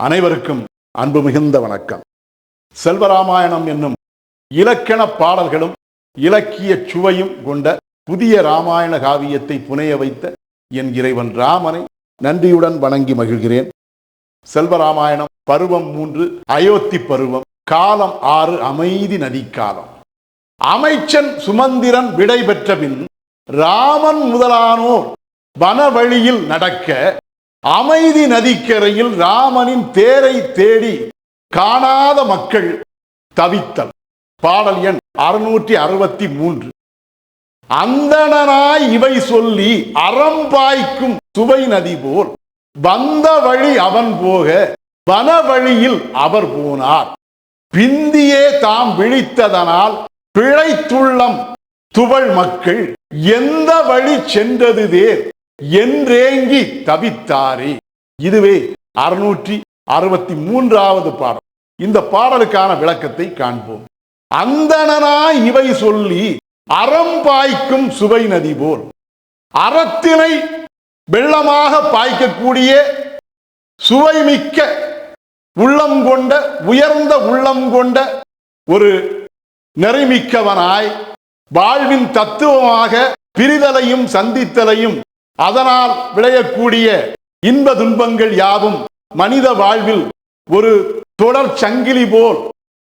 அனைவருக்கும் அன்பு மிகுந்த வணக்கம். செல்வராமாயணம் என்னும் இலக்கண பாடல்களும் இலக்கிய சுவையும் கொண்ட புதிய ராமாயண காவியத்தை புனைய வைத்த என் இறைவன் ராமனை நன்றியுடன் வணங்கி மகிழ்கிறேன். செல்வராமாயணம் பருவம் மூன்று அயோத்தி பருவம் காலம் ஆறு அமைதி நதிக்காலம். அமைச்சன் சுமந்திரன் விடை பெற்ற பின் ராமன் முதலானோர் வனவழியில் நடக்க அமைதி நதிக்கரையில் ராமனின் தேரை தேடி காணாத மக்கள் தவித்தல். பாடல் எண் அறுநூற்றி அறுபத்தி மூன்று. அந்தணனாய் இவை சொல்லி அறம்பாய்க்கும் சுவை நதி போல் வந்த வழி அவன் போக வனவழியில் அவர் போனார். பிந்தியே தாம் விழித்ததனால் பிழைத்துள்ளம் துவள் மக்கள் எந்த வழி சென்றது தேர்? என்றேங்கி தவித்தாரே. இதுவே அறுநூற்றி அறுபத்தி மூன்றாவது பாடல். இந்த பாடலுக்கான விளக்கத்தை காண்போம். அந்தனா இவை சொல்லி அறம் பாய்க்கும் சுவை நதி போல். அறத்தினை வெள்ளமாக பாய்க்கக்கூடிய சுவைமிக்க உள்ளம் கொண்ட உயர்ந்த உள்ளம் கொண்ட ஒரு நெறிமிக்கவனாய் வாழ்வின் தத்துவமாக பிரிதலையும் சந்தித்தலையும் அதனால் விளையக்கூடிய இன்ப துன்பங்கள் யாவும் மனித வாழ்வில் ஒரு தொடர் சங்கிலி போல்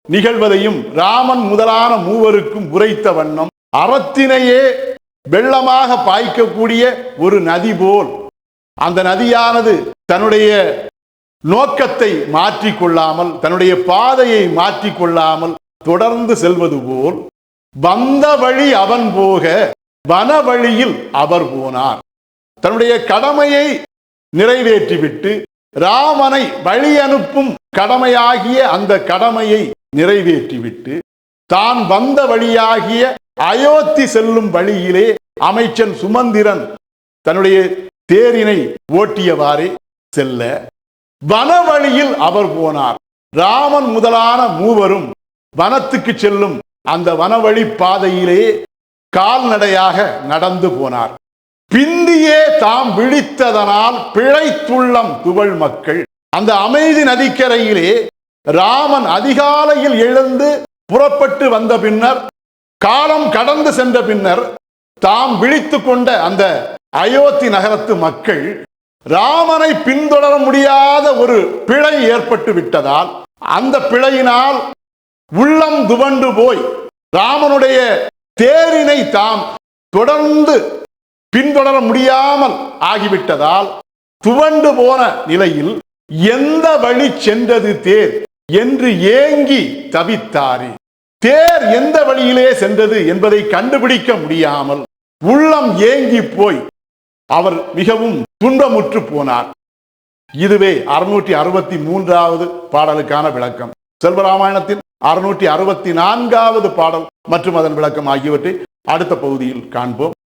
நிகழ்வதையும் ராமன் முதலான மூவருக்கும் உரைத்த வண்ணம் அறத்தினையே வெள்ளமாக பாய்க்கக்கூடிய ஒரு நதி போல். அந்த நதியானது தன்னுடைய நோக்கத்தை மாற்றிக்கொள்ளாமல் தன்னுடைய பாதையை மாற்றிக்கொள்ளாமல் தொடர்ந்து செல்வது போல் வந்த வழி அவன் போக வன வழியில் அவர் போனார். தன்னுடைய கடமையை நிறைவேற்றிவிட்டு ராமனை வழி அனுப்பும் கடமையாகிய அந்த கடமையை நிறைவேற்றிவிட்டு தான் வந்த வழியாகிய அயோத்தி செல்லும் வழியிலே அமைச்சன் சுமந்திரன் தன்னுடைய தேரினை ஓட்டியவாறே செல்ல வனவழியில் அவர் போனார். ராமன் முதலான மூவரும் வனத்துக்கு செல்லும் அந்த வனவழி பாதையிலே கால்நடையாக நடந்து போனார். பிந்தியே தாம் விழித்ததனால் பிழைத்துள்ளம் துவள் மக்கள். அந்த அமைதி நதிக்கரையிலே ராமன் அதிகாலையில் எழுந்து புறப்பட்டு வந்த பின்னர் காலம் கடந்து சென்ற பின்னர் தாம் விழித்து கொண்ட அந்த அயோத்தி நகரத்து மக்கள் ராமனை பின்தொடர முடியாத ஒரு பிழை ஏற்பட்டு விட்டதால் அந்த பிழையினால் உள்ளம் துவண்டு போய் ராமனுடைய தேரினை தாம் தொடர்ந்து பின்தொடர முடியாமல் ஆகிவிட்டதால் துவண்டு போன நிலையில் எந்த வழி சென்றது தேர் என்று ஏங்கி தவித்தாரே. தேர் எந்த வழியிலே சென்றது என்பதை கண்டுபிடிக்க முடியாமல் உள்ளம் ஏங்கி போய் அவர் மிகவும் துன்பமுற்று போனார். இதுவே அறுநூற்றி அறுபத்தி மூன்றாவது பாடலுக்கான விளக்கம். செல்வராமாயணத்தின் அறுநூற்றி அறுபத்தி நான்காவது பாடல் மற்றும் அதன் விளக்கம் ஆகியவற்றை அடுத்த பகுதியில் காண்போம்.